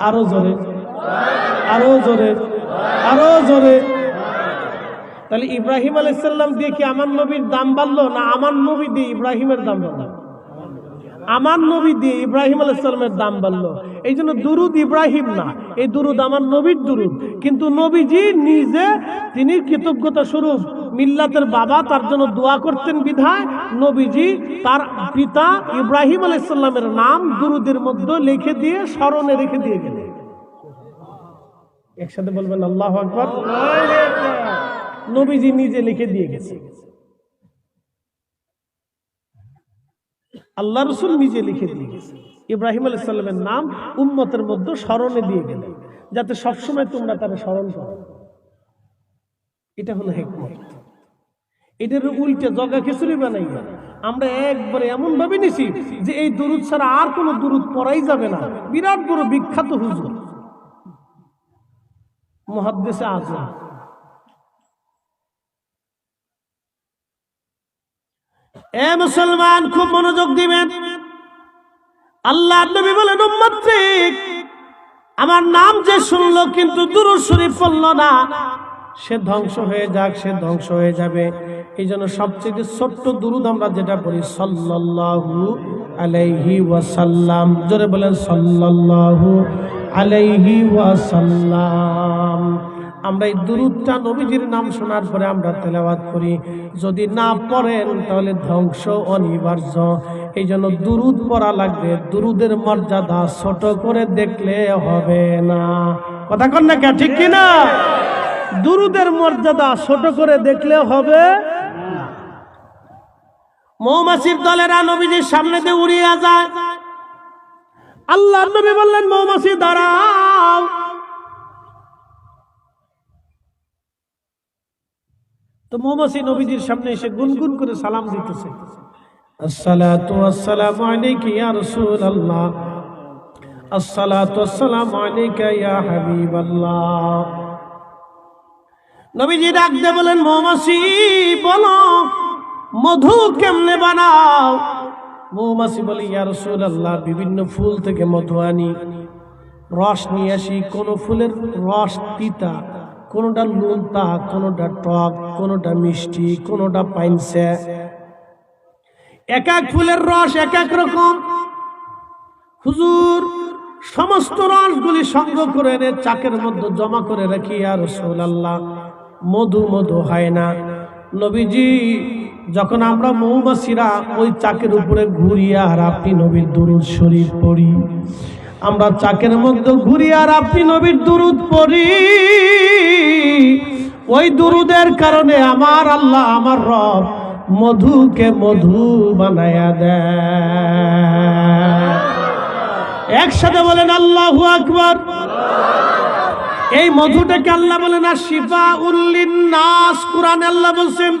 আরও জোরে। আরও জোরে। আরও জোরে। তাহলে ইব্রাহিম আলাইসাল্লাম দিয়ে কি আমার নবীর দাম বাড়লো না আমার নবী দিয়ে ইব্রাহিমের দাম বাড়লো? আমার নবী দিয়ে ইব্রাহিম আলাইসাল্লামের দাম বাড়লো। এই জন্য দুরুদ ইব্রাহিম না। এই দুরুদ আমার নবীর দুরুদ। কিন্তু নবীজি নিজে তিনি কৃতজ্ঞতা স্বরূপ মিল্লাতের বাবা, তার জন্য দোয়া করতেন বিধায় নবীজি তার পিতা ইব্রাহিম আলাইসাল্লামের নাম দুরুদের মধ্যে লিখে দিয়ে স্মরণে রেখে দিয়ে গেলেন। একসাথে বলবেন আল্লাহ আকবর। নবীজি নিজে লিখে দিয়ে গেছে আল্লাহ রসুল নিজে লিখে দিয়ে গেছে ইব্রাহিম আলাইসাল্লামের নাম উম্মতের মধ্যে স্মরণে দিয়ে গেলেন, যাতে সবসময় তোমরা তারা স্মরণ করো। এটা হলো হেকমত। এটার উল্টে জগা খিচুড়ি বানাই আমরা একবারে এমন ভাবে নিছি যে এই দুরুদ ছাড়া আর কোনো দুরুদ পড়াই যাবে না। বিরাট বড় বিখ্যাত হুজুর। মহাদ্দেশে আজম। এ মুসলমান, খুব মনোযোগ দিবেন। আল্লাহ নবী বলেন উম্মতিক আমার নাম যে শুনলো কিন্তু দুরুদ শরীফ পড়ল না। সে ধ্বংস হয়ে যাক, সে ধ্বংস হয়ে যাবে। এই জন্য সবচেয়ে ছোট্ট দুরুদ আমরা যেটা পড়ি, সাল্লাল্লাহু আলাইহি ওয়াসাল্লাম। জোরে বলেন, সাল্লাল্লাহু আলাইহি ওয়াসাল্লাম। আমরা এই দুরুদটা নবীজির নাম শোনার পরে আমরা তেলাওয়াত করি। যদি না পড়েন, তাহলে ধ্বংস অনিবার্য। এই জন্য দুরুদ পড়া লাগবে। দুরুদের মর্যাদা ছোট করে দেখলে হবে না। কথা কন না কে ঠিক কিনা? দুরুদের মর্যাদা ছোট করে দেখলে হবে মৌমাছির দলেরা নবীজির সামনে দিয়ে উড়িয়া যায়। আল্লাহ নবী বললেন, মৌমাছি, দাঁড়াও। তো মৌমাছি নবীজির সামনে এসে গুনগুন করে সালাম দিতেছে। আসসালাতু আসসালামু আলাইকা ইয়া রাসূলুল্লাহ। আসসালাতু আসসালামু আলাইকা ইয়া হাবিবাল্লাহ। নবীজি ডাক দিয়ে বলেন মৌমাছি বলো মধু কেমনে বানাও? মৌমাছি বলে ইয়া রাসূলুল্লাহ বিভিন্ন ফুল থেকে মধু আনি। রস নিয়ে আসি কোন ফুলের রস তিতা। কোনোটা নুনতা কোনোটা টক, কোনোটা মিষ্টি, কোনোটা পাইনসে এক এক ফুলের রস এক এক রকম। হুজুর, সমস্ত রসগুলি সংগ্রহ করে এনে চাকের মধ্যে জমা করে রাখি আর আল্লাহ মধু মধু হয় না। নবীজি, যখন আমরা মৌমাছিরা ওই চাকের উপরে ঘুরি আর আপনি নবীর দুরুদ শরীফ পড়ি আমরা চাকের মধ্যে ঘুরি আর আপনি নবীর দুরুদ পড়ি। ওই দুরুদের কারণে আমার আল্লাহ আমার রব মধুকে মধু বানায়া দেয় একসাথে বলেন, আল্লাহু আকবার। এই মধুটাকে আল্লাহ বলেন আর শিফা উল্লিন নাস কোরআন আল্লাহ বলছেন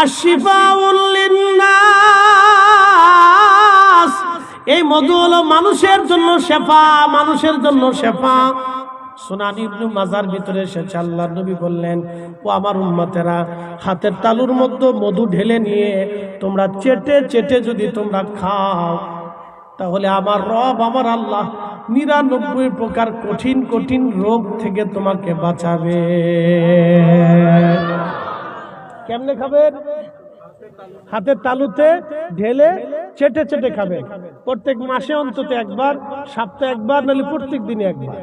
আর শিফা উল্লিন নাস এই মধু হলো মানুষের জন্য শেফা, মানুষের জন্য শেফা। সোনানি ইবনু মাজার ভিতরে এসেছে আল্লাহ নবী বললেন, ও আমার উম্মতেরা, হাতের তালুর মধ্যে মধু ঢেলে নিয়ে তোমরা চেটে চেটে যদি তোমরা খাও, তাহলে আমার রব, আমার আল্লাহ নিরানব্বই প্রকার কঠিন কঠিন রোগ থেকে তোমাকে বাঁচাবে। কেমনে খাবেন? হাতের তালুতে ঢেলে চেটে চেটে খাবে। প্রত্যেক মাসে অন্তত একবার, সপ্তাহে একবার, নাহলে প্রত্যেক দিনে একবার।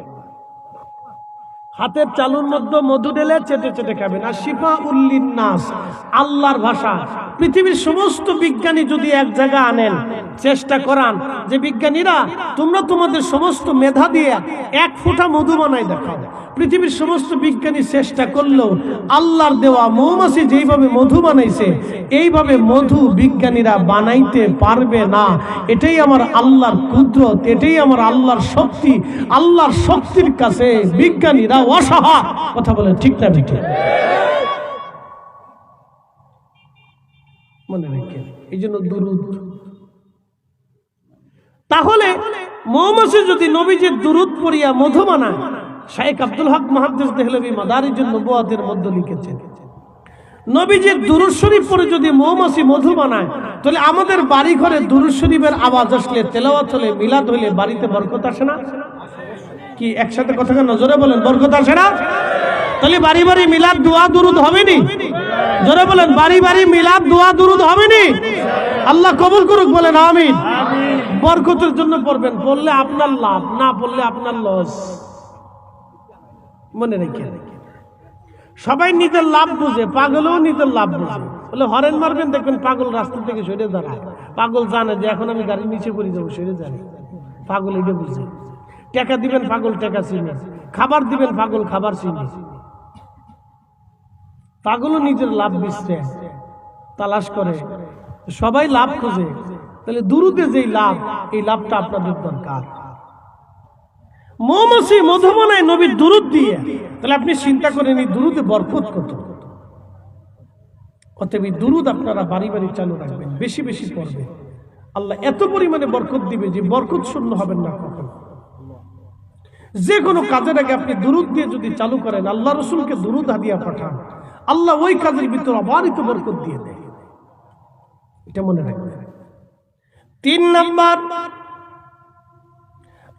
হাতের চালুর মধ্যে মধু ঢেলে চেটে চেটে খাবেন। আর শিফা উল্লিন নাস, আল্লাহর ভাষা। পৃথিবীর সমস্ত বিজ্ঞানী যদি এক জায়গা আনেন, চেষ্টা করান যে বিজ্ঞানীরা, তোমরা তোমাদের সমস্ত মেধা দিয়ে এক ফোঁটা মধু বানাই দেখাও। পৃথিবীর সমস্ত বিজ্ঞানী চেষ্টা করলেও আল্লাহর দেওয়া মৌমাছি যেইভাবে মধু বানাইছে, এইভাবে মধু বিজ্ঞানীরা বানাইতে পারবে না। এটাই আমার আল্লাহর কুদরত, এটাই আমার আল্লাহর শক্তি। আল্লাহর শক্তির কাছে বিজ্ঞানীরা অসহায়। কথা বলে ঠিক না ঠিক? মনে রেখে এই জন্য দুরুদ। তাহলে মৌমাছি যদি নবীজির দুরুদ পড়িয়া মধু বানায় শাইখ আব্দুল হক মাহাদ্দেস দেহলবি মাদারিজুল নবুয়াতের মধ্যে লিখেছেন, নবীজির দুরুদ শরীফ পরে যদি মৌমাছি মধু বানায়, তাহলে আমাদের বাড়ি ঘরে দুরুদ শরীফের আওয়াজ আসলে, তেলাওয়াত হলে, মিলাদ হলে বাড়িতে বরকত আসে না? কি, একসাথে কথা নজরে বলেন, বরকত আসে না? তাহলে বাড়ি বাড়ি মিলাদ দোয়া দুরুদ হবে নি? জোরে বলেন, বাড়ি বাড়ি মিলাদ দোয়া দুরুদ হবে নি? আল্লাহ কবুল করুক, বলেন, আমিন। বরকতের জন্য পড়বেন পড়লে আপনার লাভ, না পড়লে আপনার লস। মনে রেখে। সবাই নিজের লাভ বুঝে, পাগলও নিজের লাভ বুঝে। বলে, হরেন মারবেন দেখবেন পাগল রাস্তা থেকে সরে দাঁড়ায়। পাগল জানে যে এখন আমি গাড়ির নিচে পড়ে যাব, সরে জানে পাগল এটা বুঝে। টাকা দিবেন, পাগল টাকা চিনে। খাবার দিবেন, পাগল খাবার চিনে। পাগলও নিজের লাভ বিচরে তালাশ করে। সবাই লাভ খোঁজে। তাহলে দুরুদে যেই লাভ, এই লাভটা আপনাদের দরকার। মৌমাছি মধুমনায় নবীর দুরুদ দিয়ে। তাহলে আপনি চিন্তা করেন, এই দুরুদে বরকত কত? অতএব এই দুরুদ আপনারা বাড়ি বাড়ি চালু রাখবেন, বেশি বেশি পড়বেন। আল্লাহ এত পরিমাণে বরকত দিবে যে বরকত শূন্য হবেন না কখন। যে কোনো কাজের আগে আপনি দুরুদ দিয়ে যদি চালু করেন, আল্লাহ রসুলকে দুরুদ হাদিয়া পাঠান। আল্লাহ ওই কাজের ভিতর অবারিত বরকত দিয়ে দেয়। এটা মনে রাখবেন। তিন নাম্বার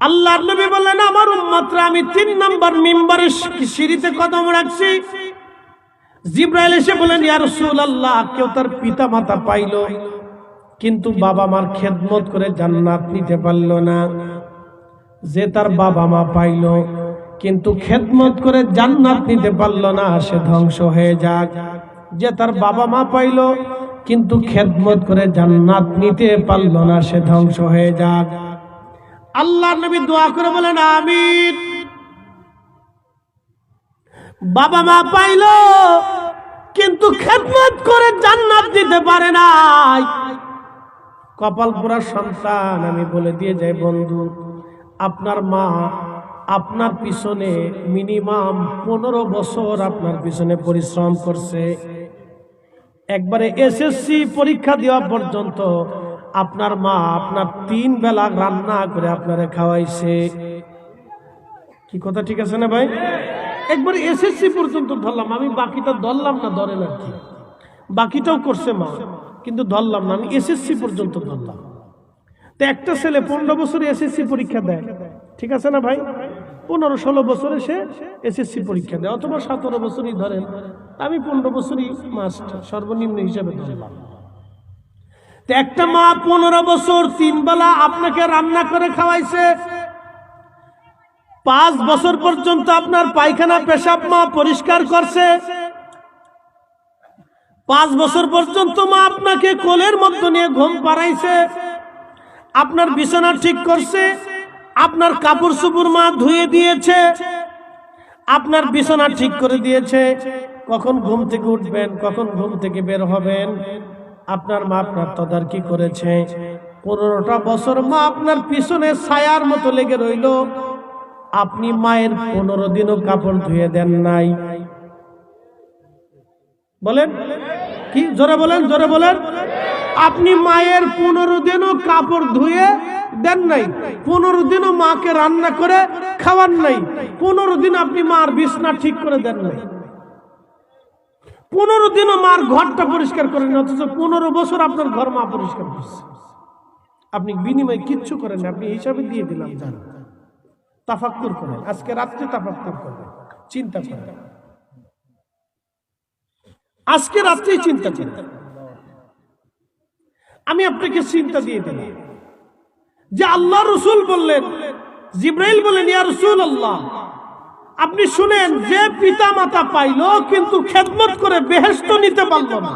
আল্লাহ নবী বললেন, আমার উম্মতরা, আমি তিন নাম্বার মিম্বারের সিঁড়িতে কদম রাখছি। জিব্রাইল এসে বলেন ইয়া রাসূলুল্লাহ, কেউ তার পিতা মাতা পাইল, কিন্তু বাবা মার খেদমত করে জান্নাত নিতে পারল না। যে তার বাবা মা পাইল, কিন্তু খেদমত করে জান্নাত নিতে পারল না, সে ধ্বংস হয়ে যাক। যে তার বাবা মা পাইল, কিন্তু খেদমত করে জান্নাত নিতে পারল না, সে ধ্বংস হয়ে যাক। আল্লাহ নবী দোয়া করে বলেন, আমিন। বাবা মা পাইল, কিন্তু খেদমত করে জান্নাত দিতে পারে নাই। কপাল পোড়া সন্তান, আমি বলে দিয়ে যাই, বন্ধু, আপনার মা আপনার পিছনে মিনিমাম পনেরো বছর আপনার পিছনে পরিশ্রম করছে। একবারে এসএসসি পরীক্ষা দেওয়া পর্যন্ত আপনার মা আপনার তিন বেলা রান্না করে আপনারে খাওয়াইছে। কি কথা ঠিক আছে না ভাই? একবার এসএসসি পর্যন্ত ধরলাম, আমি বাকিটা ধরলাম না ধরে না কি। বাকিটাও করছে মা, কিন্তু ধরলাম না, আমি এসএসসি পর্যন্ত ধরলাম। তো একটা ছেলে পনেরো বছরে এসএসসি পরীক্ষা দেয়, ঠিক আছে না ভাই? পনেরো ষোলো বছরে সে এসএসসি পরীক্ষা দেয়, অথবা সতেরো বছরই ধরেন, আমি পনেরো বছরই মাস্ট সর্বনিম্ন হিসাবে ধরলাম। একটা মা পনেরো বছর তিন বেলা আপনাকে রান্না করে খাওয়াইছে। পাঁচ বছর পর্যন্ত আপনার পায়খানা পেশাব মা পরিষ্কার করছে। পাঁচ বছর পর্যন্ত মা আপনাকে কোলের মধ্যে নিয়ে ঘুম পাড়াইছে। আপনার বিছানা ঠিক করছে। আপনার কাপড় চুপুর মা ধুয়ে দিয়েছে। আপনার বিছানা ঠিক করে দিয়েছে। কখন ঘুম থেকে উঠবেন, কখন ঘুম থেকে বের হবেন? আপনার মা আপনার তদারকি করেছে? পনেরোটা বছর মা আপনার পিছনে ছায়ার মতো লেগে রইল। আপনি মায়ের পনেরো দিনও কাপড় ধুয়ে দেন নাই। বলেন? কি? জোরে বলেন জোরে বলেন। আপনি মায়ের পনেরো দিনও কাপড় ধুয়ে দেন নাই। পনেরো দিনও মাকে রান্না করে খাওয়ান নাই। পনেরো দিন আপনি মার বিছনা ঠিক করে দেন নাই। পনেরো দিনও মার ঘরটা পরিষ্কার করেন, অথচ পনেরো বছর আপনার ঘর মা পরিষ্কার করছে। আপনি বিনিময়ে কিচ্ছু করেন আপনি হিসাবে দিয়ে দিলাম জান তাফাক্কুর করেন, আজকে রাত্রে তাফাক্কুর করেন, চিন্তা করেন। আজকে রাত্রেই চিন্তা করেন। আমি আপনাকে চিন্তা দিয়ে দিলাম। যে আল্লাহ রসুল বললেন, জিব্রাইল বললেন, ইয়া রসুল আল্লাহ আপনি শুনেন, যে পিতা মাতা পাইল কিন্তু খেদমত করে বেহেস্ত নিতে পারল না।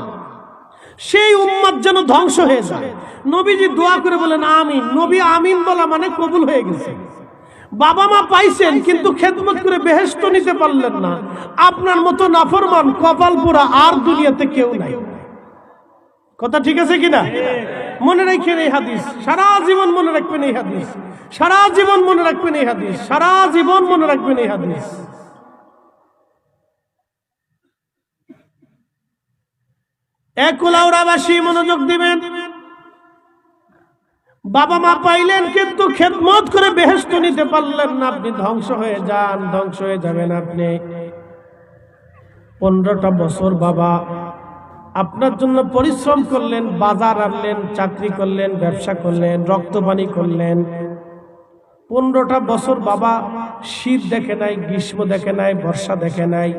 সেই উম্মাদ যেন ধ্বংস হয়ে যায়। নবীজি দোয়া করে বলেন, আমিন। নবী আমিন বলা মানে কবুল হয়ে গেছে। বাবা মা পাইছেন কিন্তু খেদমত করে বেহেস্ত নিতে পারলেন না। আপনার মতো নাফরমান, কপাল পোড়া আর দুনিয়াতে কেউ নাই। কথা ঠিক আছে কিনা? মনে রাখবেন এই হাদিস। সারা জীবন মনে রাখবেন এই হাদিস। সারা জীবন মনে রাখবেন এই হাদিস। সারা জীবন মনে রাখবেন এই হাদিস। মনোযোগ দিবেন। বাবা মা পাইলেন, কিন্তু খেদমত করে বেহেস্ত নিতে পারলেন না। আপনি ধ্বংস হয়ে যান, ধ্বংস হয়ে যাবেন আপনি। পনেরোটা বছর বাবা আপনার জন্য পরিশ্রম করলেন, বাজার আনলেন, চাকরি করলেন, ব্যবসা করলেন, রক্তপানি করলেন। পনেরোটা বছর বাবা শীত দেখে নাই, গ্রীষ্ম দেখে নাই, বর্ষা দেখে নাই।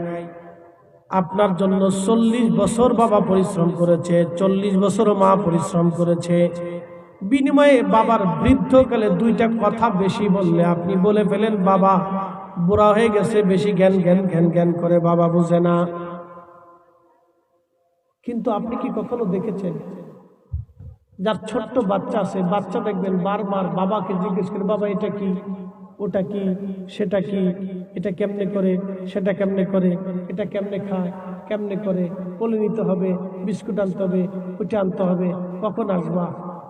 আপনার জন্য চল্লিশ বছর বাবা পরিশ্রম করেছে, চল্লিশ বছরও মা পরিশ্রম করেছে। বিনিময়ে বাবার বৃদ্ধকালে দুইটা কথা বেশি বললে আপনি বলে ফেলেন, বাবা, বুড়া হয়ে গেছে, বেশি জ্ঞান জ্ঞান জ্ঞান জ্ঞান করে বাবা বুঝে না। কিন্তু আপনি কি কখনো দেখেছেন? যার ছোট্ট বাচ্চা আছে, বাচ্চা দেখবেন বারবার বাবাকে জিজ্ঞেস করে, বাবা, এটা কি? ওটা কি? সেটা কি? এটা কেমনে করে? সেটা কেমনে করে? এটা কেমনে খায়? কেমনে করে? কোলে নিতে হবে, বিস্কুট আনতে হবে, ওইটা আনতে হবে। কখন আসবা?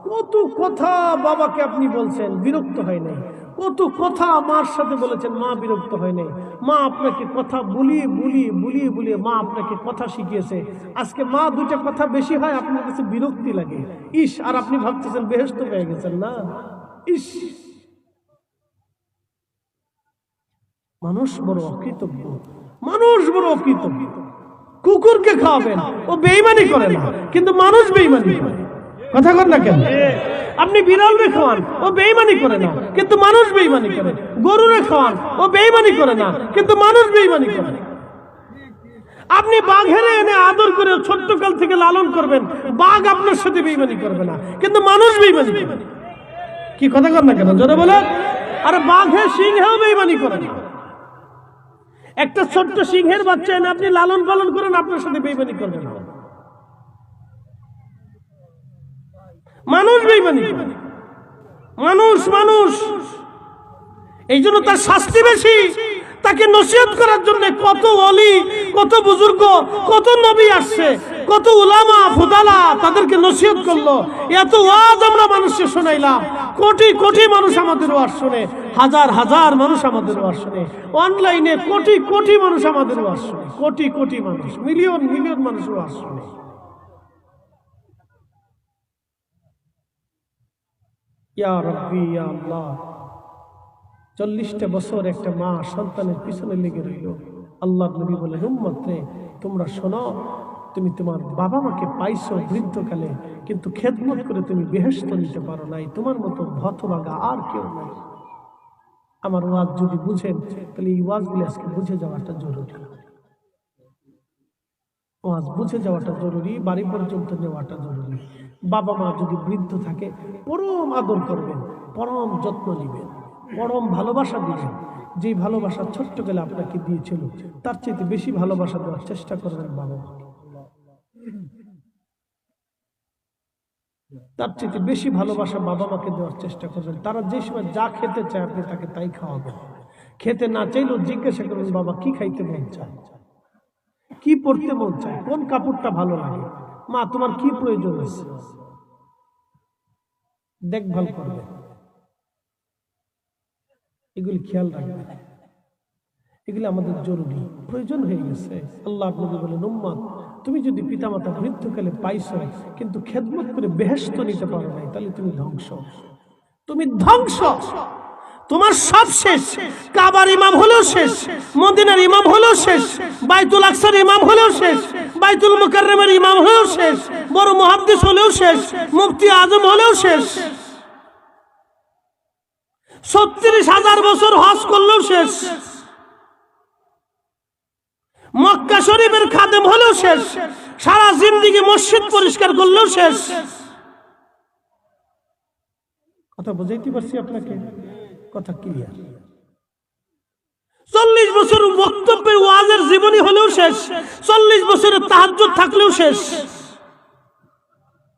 কত কথা বাবাকে আপনি বলছেন, বিরক্ত হয় নাই। কত কথা মার সাথে বলেছেন, মা বিরক্ত হয় নাই মা আপনাকে কথা বুলিয়ে বুলিয়ে বুলিয়ে বুলিয়ে মা আপনাকে কথা শিখিয়েছে। আজকে মা দুটা কথা বেশি হয়, আপনার কাছে বিরক্তি লাগে। ইস, আর আপনি ভাবতেছেন বেহেস্ত পেয়ে গেছেন না? ইস। মানুষ বড় অকৃতজ্ঞ। মানুষ বড় অকৃতজ্ঞ। কুকুরকে খাওয়াবেন, ও বেইমানি করে না। কিন্তু মানুষ বেইমানি কথা কর না কেন? আপনি বিড়ালরে খাওয়ান, ও বেইমানি করে না। কিন্তু মানুষ বেইমানি করে। গরুরে খাওয়ান, ও বেইমানি করে না। কিন্তু মানুষ বেইমানি করে। আপনি বাঘেরে এনে আদর করে ছোট্টকাল থেকে লালন করবেন, বাঘ আপনার সাথে বেইমানি করবে না। কিন্তু মানুষ বেইমানি করবে কি কথা কর না কেন? জোরে বলে। আরে বাঘে সিংহেও বেইমানি করে না। একটা ছোট্ট সিংহের বাচ্চা এনে আপনি লালন পালন করেন, আপনার সাথে বেইমানি করবে না। মানুষ বেইমানি মানুষ মানুষ। এই জন্য তার শাস্তি বেশি। তাকে নসিহত করার জন্য কত অলি কত বুজুর্গ, কত নবী আসছে, কত উলামা, ফুদালা তাদেরকে নসিহত করল। এত ওয়াজ আমরা মানুষকে শোনাইলাম। কোটি কোটি মানুষ আমাদের ওয়াজ শুনে। হাজার হাজার মানুষ আমাদের ওয়াজ শুনে। অনলাইনে কোটি কোটি মানুষ আমাদের ওয়াজ শুনে। কোটি কোটি মানুষ, মিলিয়ন মিলিয়ন মানুষ ওয়াজ শুনে। ইয়া রব্বি, ইয়া আল্লাহ। চল্লিশটা বছর একটা মা সন্তানের পিছনে লেগে রইল। আল্লাহ নবী বলে, উম্মত রে তোমরা শোনো, তুমি তোমার বাবা মাকে পাইছো বৃদ্ধকালে, কিন্তু খেদমত করে তুমি বেহেস্ত নিতে পারো নাই। তোমার মতো ভতভাগা আর কেউ নাই। আমার ওয়াজ যদি বুঝেন, তাহলে এই ওয়াজগুলি আজকে বুঝে যাওয়াটা জরুরি। ওয়াজ বুঝে যাওয়াটা জরুরি, বাড়ি পর্যন্ত নেওয়াটা জরুরি। বাবা মা যদি বৃদ্ধ থাকে, পরম আদর করবেন, পরম যত্ন নেবেন, পরম ভালোবাসা দিবেন। যেই ভালোবাসা ছোট্ট গেলে আপনাকে দিয়েছিল, তার চেয়ে বেশি ভালোবাসা দেওয়ার চেষ্টা করবেন বাবা মাকে তার চেয়ে বেশি ভালোবাসা বাবা মাকে দেওয়ার চেষ্টা করবেন। তারা যে সময় যা খেতে চায় আপনি তাকে তাই খাওয়াবেন। খেতে না চাইলেও জিজ্ঞাসা করবেন, বাবা, কি খাইতে মন চায়? কি পড়তে মন চায়? কোন কাপড়টা ভালো লাগে? মা, তোমার কি প্রয়োজন আছে? দেখভাল করবে। এগুলি খেয়াল রাখবে। এগুলি আমাদের জরুরি। প্রয়োজন হয়ে গেছে। আল্লাহ আপনাকে বলেন উম্মাদ তুমি যদি পিতামাতা মৃত্যুকালে পাইছ, কিন্তু খেদমত করে বেহেস্ত নিতে পারো নাই, তাহলে তুমি ধ্বংস। তুমি ধ্বংস! তোমার সব শেষ। কাবার ইমাম হলেও শেষ, মদিনার ইমাম হলেও শেষ, বাইতুল আকসার ইমাম হলেও শেষ, বাইতুল মুকাররমের ইমাম হলেও শেষ, বড় মুহাদ্দিস হলেও শেষ, মুফতি আজম হলেও শেষ। ছত্রিশ হাজার বছর হজ করলেও শেষ। মক্কা শরীফের খাদেম হলেও শেষ। সারা জিন্দিগি মসজিদ পরিষ্কার করলেও শেষ। কথা বুঝাইতে পারছি আপনাকে? কথা ক্লিয়ার চল্লিশ বছর বক্তব্যের ওয়াজের জীবনী হলেও শেষ। চল্লিশ বছরের তাহাজ থাকলেও শেষ।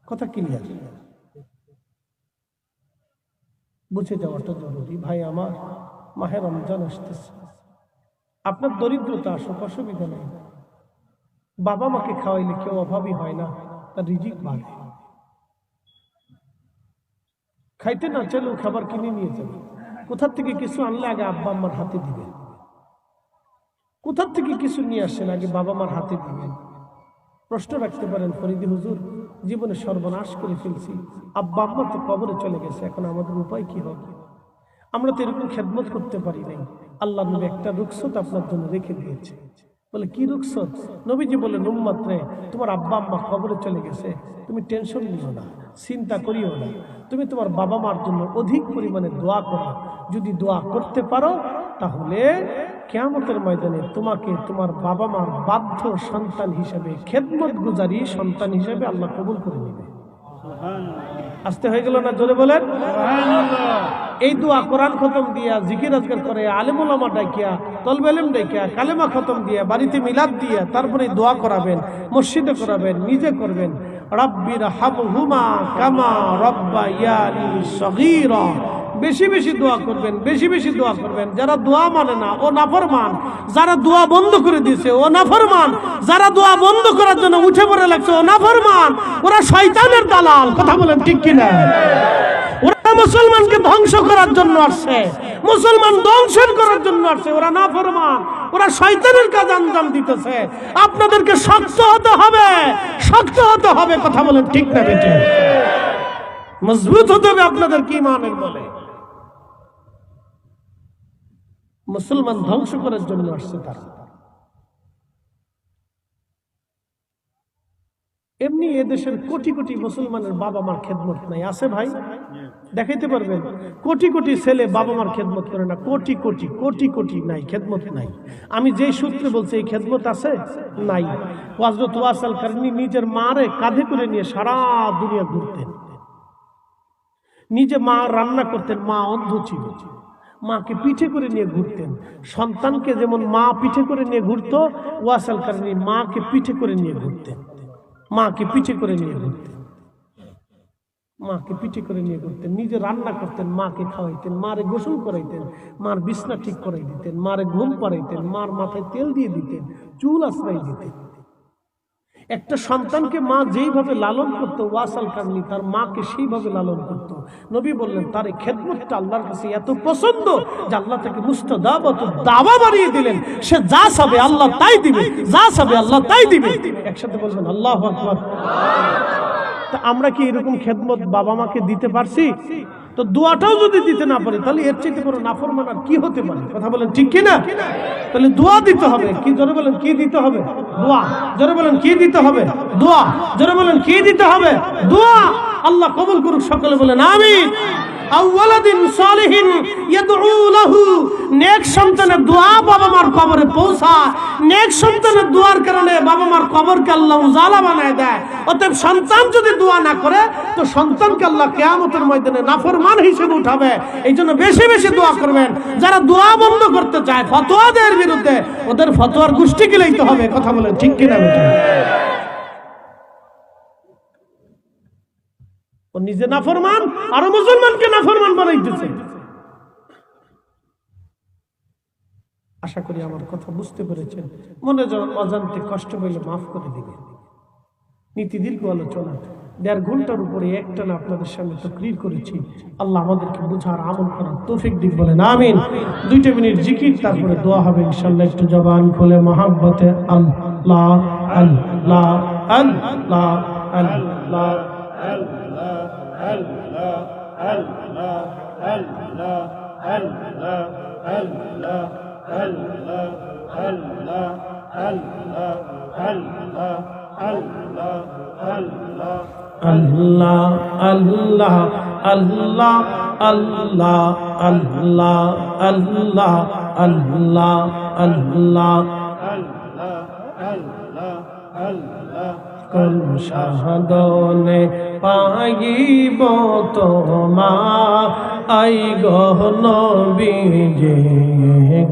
কথা ক্লিয়ার বুঝে যাওয়াটা জরুরি। ভাই, আমার মাহে রমজান আসতেছে। আপনার দরিদ্রতা আসুক অসুবিধা নেই। বাবা মাকে খাওয়াইলে কেউ অভাবই হয় না, তার রিজিক বাড়ে। খাইতে না চাইলেও খাবার কিনে নিয়ে যাবে। কোথার থেকে কিছু আনলে আগে আব্বা আম্মার হাতে দিবেন? কোথার থেকে কিছু নিয়ে আসেন আগে বাবা মার হাতে দিবেন? প্রশ্ন রাখতে পারেন, ফরিদি হুজুর, জীবনে সর্বনাশ করে ফেলছি। আব্বা আম্মা তো কবরে চলে গেছে, এখন আমাদের উপায় কি হবে? আমরা তো এরকম খেদমত করতে পারি নাই। আল্লাহ নবী একটা রুকসত আপনার জন্য রেখে দিয়েছে। বলে, কি রুকসত নবীজি বলে নুম্মাত্রে তোমার আব্বা আম্মা কবরে চলে গেছে, তুমি টেনশন নিও না। চিন্তা করিও না। তুমি তোমার বাবা মার জন্য অধিক পরিমাণে দোয়া করো। যদি দোয়া করতে পারো তাহলে কেয়ামতের ময়দানে তোমাকে তোমার বাবা মার বাধ্য সন্তান হিসেবে খেদমত গুজারি সন্তান হিসেবে আল্লাহ কবুল করে নেবে। আসতে হয়ে গেল না জোরে বলেন? এই দোয়া কোরআন খতম দিয়া জিকির আজকার করে আলেমুলামা ডাকিয়া তলবেলেম ডাকিয়া কালেমা খতম দিয়া বাড়িতে মিলাদ দিয়া তারপরে দোয়া করাবেন মসজিদে করাবেন নিজে করবেন। রব্বির হাবহুমা কামা রব্বা ইয়ানি সগীরা। বেশি বেশি দোয়া করবেন, বেশি বেশি দোয়া করবেন। যারা দোয়া মানে না, ও নাফরমান। যারা দোয়া বন্ধ করে দিয়েছে, ও নাফরমান। যারা দোয়া বন্ধ করার জন্য উঠে পড়ে লাগছে, ও নাফরমান। ওরা শয়তানের দালাল, কথা বলেন ঠিক কিনা? ওরা মুসলমানকে ধ্বংস করার জন্য আসছে, মুসলমান ধ্বংসের করার জন্য আসছে, ওরা না ফরমান ওরা শয়তানের কাজ আঞ্জাম দিতেছে। আপনাদেরকে শক্ত হতে হবে, শক্ত হতে হবে, কথা বলেন ঠিক না বেটে মজবুত হতে হবে আপনাদের কি মানের বলে। মুসলমান ধ্বংস করার জন্য আসছে তারা। এমনি এদেশের কোটি কোটি মুসলমানের বাবা মার খেদমত নাই। আছে ভাই? দেখাইতে পারবেন? কোটি কোটি ছেলে বাবা মার খেদমত করে না। কোটি কোটি কোটি কোটি নাই, খেদমত নাই। আমি যে সূত্রে বলছি, এই খেদমত আছে? নাই। ওয়াজরত ওয়াসাল কারণী নিজের মারে কাঁধে করে নিয়ে সারা দুনিয়া ঘুরতেন। নিজে মা রান্না করতেন, মা অন্ধ ছিল। মাকে পিঠে করে নিয়ে ঘুরতেন। সন্তানকে যেমন মা পিঠে করে নিয়ে ঘুরতো ওয়াসাল কারণী মাকে পিঠে করে নিয়ে ঘুরতেন। মাকে পিঠে করে নিয়ে ঘুরতেন। মাকে পিঠে করে নিয়ে ঘুরতেন। নিজে রান্না করতেন, মাকে খাওয়াইতেন, মারে গোসল করাইতেন, মার বিছনা ঠিক করাই দিতেন, মারে ঘুম পাড়াইতেন, মার মাথায় তেল দিয়ে দিতেন, চুল আশ্রয় দিতেন। একটা সন্তানকে মা যেইভাবে লালন করতো, ওয়াসাল কারণী তার মাকে সেইভাবে লালন করতো। নবী বললেন, তার এই খেদমতটা আল্লাহর কাছে এত পছন্দ যে আল্লাহ তাকে মুস্তাদাব অত দাবা বাড়িয়ে দিলেন। সে যা সাবে আল্লাহ তাই দিবে, যা সাবে আল্লাহ তাই দিবে। একসাথে বলবেন, আল্লাহ আকবার। তা আমরা কি এরকম খেদমত বাবা মাকে দিতে পারছি? তো দোয়াটাও যদি দিতে না পারি, তাহলে এর চাইতে বড় নাফরমান আর কি হতে পারে? কথা বলেন ঠিক কিনা? তাহলে দোয়া দিতে হবে। কি জোরে বলেন, কি দিতে হবে? দোয়া। জোরে বলেন, কি দিতে হবে? দোয়া। জোরে বলেন, কি দিতে হবে? দোয়া। আল্লাহ কবুল করুক, সকলে বলেন, আমিন। আউওয়ালাদিন সালিহিন ইয়াদউ লাহু। নেক সন্তানের দোয়া বাবা মার কবরে পৌঁছায় নেক সন্তানের দোয়ার কারণে বাবা মার কবরকে আল্লাহ উজালা বানায় দেয়। অতএব সন্তান যদি দোয়া না করে, তো সন্তানকে আল্লাহ কেয়ামতের ময়দানে নাফরমান হিসেবে উঠাবে। এই জন্য বেশি বেশি দোয়া করবেন। যারা দোয়া বন্ধ করতে চায়, ফতোয়াদের বিরুদ্ধে, ওদের ফতোয়ার গোষ্ঠী গিলেইতে হবে। কথা বলে ঠিক কিনা? ও নিজে নাফরমান, আরও মুসলমানকে নাফরমান বানাইতেছে। আশা করি আমার কথা বুঝতে পেরেছেন। মনে যখন অজান্তে কষ্ট পেলে মাফ করে দিবেন। নীতি দীর্ঘ আলোচনা। দেড় ঘণ্টার উপরে একটা না আপনাদের সামনে তো ক্লিয়ার করেছি। আল্লাহ আমাদেরকে বুঝার, আমল করার তৌফিক দিক বলেন, আমিন। দুইটা মিনিট জিকির, তারপরে দোয়া হবে ইনশাল্লাহ একটু জবান খুলে, মহাব্বতে আল্লাহ আল্লাহ আল্লাহ আল্লাহ আল্লাহ ألا ألا ألا ألا ألا ألا ألا ألا ألا ألا ألا الله الله الله الله الله الله الله الله کم شہدوں نے পাইব তোমা আই গহন বিজে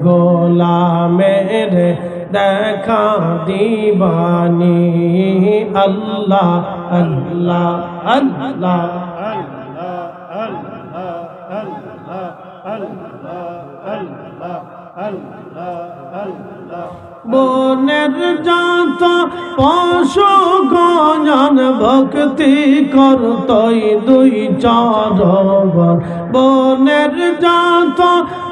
গোলামের দেখা দিবানি। আল্লাহ আল্লাহ আল্লাহ। বনের যত পশু গজন ভক্তি করতই দুই চরবর বনের যত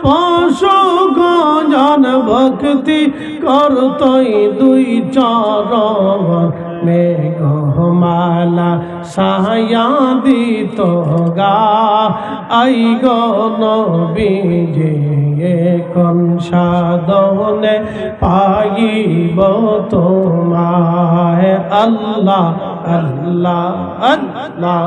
পশু গজন ভক্তি করতই দুই চরবর মেঘমালা সায়া দিত গা, আই গনবিজে কোন সাধনে পাইব তোমায়। আল্লাহ আল্লাহ আল্লাহ।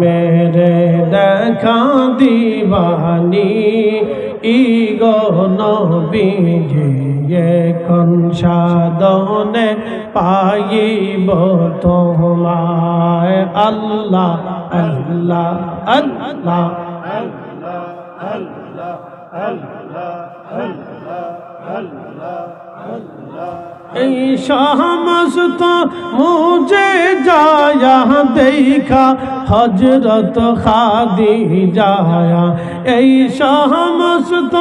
মেরে দেখা দিবানি ইগো নবীজি এখন সাধনে পাইব তোমায়। আল্লাহ আল্লাহ আল্লাহ। এই সমস্ত মুঝে যায়া, দেখা হজরত খাদি যায়া এই সমস্ত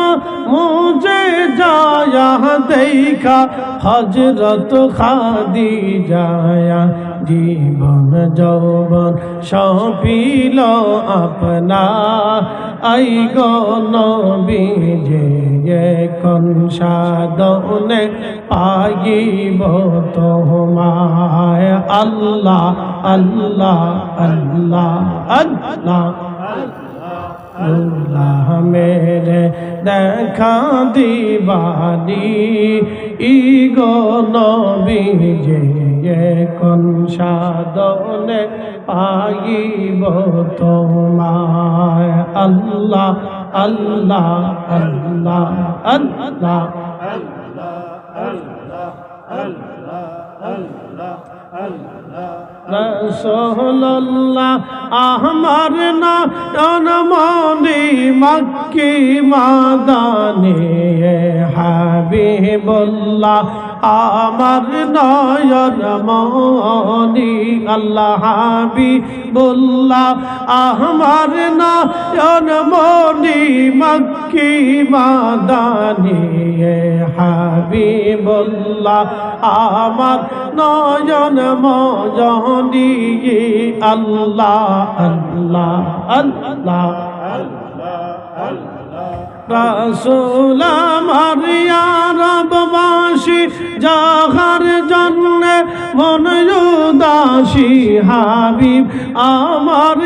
মুঝে যায়া, দেখা হজরত খাদি যায়া জীবন যৌবন সপিল আপনা। আই গো নবীজে কোন সাধনে পাইব তোমায়। আল্লাহ আল্লাহ আল্লাহ আল্লাহ। আল্লাহ মেরে দেখা দিবানি। ইগো নবী যে কোন সাধনে পাইব তোমায়? আল্লাহ আল্লাহ আল্লাহ আল্লাহ রসোল্লাহ আহমার না জনমনি মক্কি মাদানে হাবিবুল্লাহ। আমার নয়ন মনি আল্লাহ হাবিবুল্লাহ, আমার নয়ন মনি মক্কি মাদানে হাবিবুল্লাহ, আমার নয়ন মজনি আল্লাহ আল্লাহ আল্লাহ। রসুল মারিয়া রববাসী, যাহার জন্য মন উদাসী হাবিব, আমার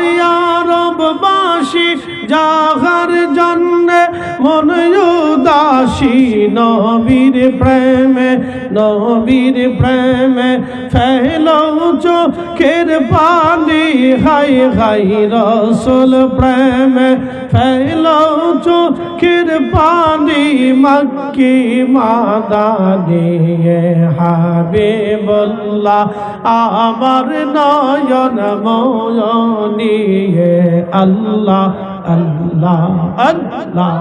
রববাসী, যাহার জন্য মন উদাসী নবীর প্রেমে নবীর প্রেমে ফেলৌ চোখের পানি হাই হাই রসুল প্রেমে ফেলৌ চোখের পানি মক্কি মাদানি হাবে বল্লা আমার নয়ন ময়নি আল্লাহ আল্লাহ আল্লাহ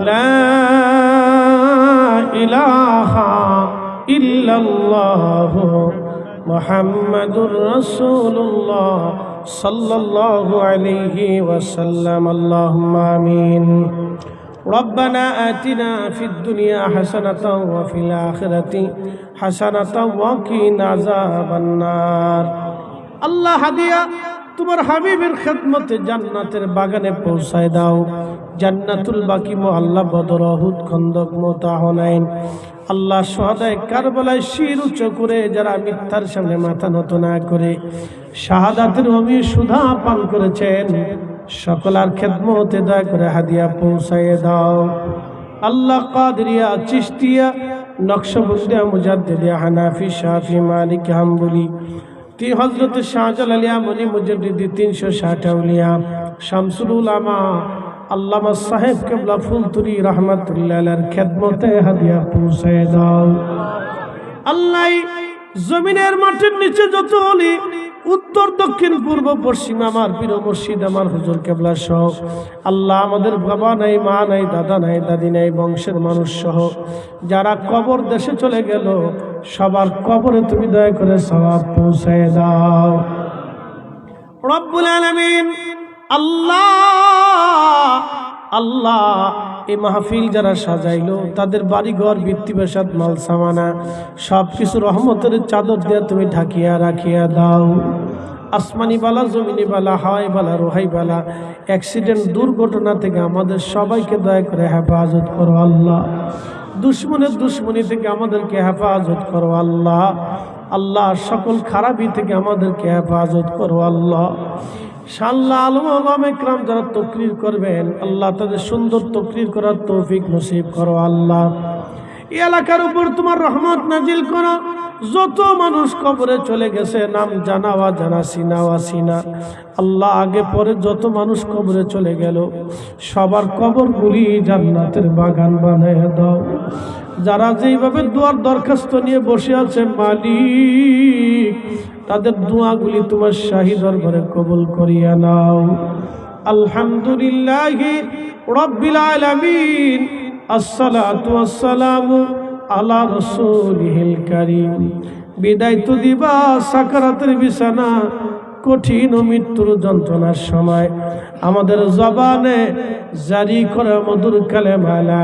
لا إله إلا الله محمد رسول الله صلى الله عليه وسلم اللهم آمين ربنا آتنا في الدنيا حسنة وفي الآخرة حسنة وقنا عذاب النار আল্লাহ হাদিয়া তোমার হাবিবের খেদমতে জান্নাতের বাগানে পৌঁছায় দাও জান্নাতুল বাকি মো আল্লাহ বদর অহুদ খন্দক মোতাহনাইন আল্লাহ সহাদায় কারবালায় শির উচ্চ করে যারা মিথ্যার সামনে মাথা নত না করে শাহাদাতের অমি সুধা পান করেছেন, সকল সকলার খেদমতে দয়া করে হাদিয়া পৌঁছায় দাও। আল্লাহ কাদরিয়া চিস্তিয়া নকশবন্দিয়া, মুজাদ্দিদিয়া, হানাফি, শাফি, মালিক, হাম্বুলি, তি হজরত শাহজালালিয়া মনি মুজদ্দিদি তিনশো ষাট আউলিয়া, শামসুল উলামা আল্লামা সাহেব কেবলা ফুলতুরি রহমতুল্লাহ খেদমতে হাদিয়া পৌঁছায় দাও। আল্লাহ জমিনের মাটির নিচে যত অলি, উত্তর, দক্ষিণ, পূর্ব, পশ্চিম, আমার প্রিয় মসজিদ আমার হুজুর কেবলা সহ, আল্লাহ আমাদের বাবা নাই, মা নাই, দাদা নাই, দাদি নাই, বংশের মানুষ সহ, যারা কবর দেশে চলে গেল, সবার কবরে তুমি দয়া করে সবাব পৌঁছায় দাও। রব্বুল আলামিন আল্লাহ আল্লাহ এই মাহফিল যারা সাজাইলো, তাদের বাড়িঘর বৃত্তিবাসাদ মাল, সামানা সব কিছু রহমতের চাদর দিয়ে তুমি ঢাকিয়া রাখিয়া দাও। আসমানি বালা, জমিনি বালা, হাওয়াই বালা, রোহাই বালা, অ্যাক্সিডেন্ট দুর্ঘটনা থেকে আমাদের সবাইকে দয়া করে হেফাজত করো আল্লাহ। দুশ্মনের দুশ্মনী থেকে আমাদেরকে হেফাজত করো আল্লাহ। আল্লাহ, সকল খারাপি থেকে আমাদেরকে হেফাজত করো আল্লাহ। শাল্লাহ আলম আলম একরাম যারা তকরির করবেন, আল্লাহ তাদের সুন্দর তকরির করার তৌফিক নসিব করো, আল্লাহ। এলাকার উপর তোমার রহমত নাজিল করো। যত মানুষ কবরে চলে গেছে, নাম জানাওয়া, জানা সিনাওয়া, সিনা। আল্লাহ আগে পরে যত মানুষ কবরে চলে গেল, সবার কবরগুলি জান্নাতের বাগান বানিয়ে দাও। যারা যেইভাবে দোয়ার দরখাস্ত নিয়ে বসে আছে মালিক, তাদের দোয়াগুলি তোমার শাহী দরবারে কবুল করিয়া নাও। আলহামদুলিল্লাহ রব্বিল আলামিন, আসসালাতু ওয়াসসালামু আলা রাসূলিহিল কারীম। বিদায় তো দিবা সাকারাতের বিছানা, কঠিন ও মৃত্যুর যন্ত্রণার সময়। আমাদের জবানে জারি করে মধুর কালেমালা।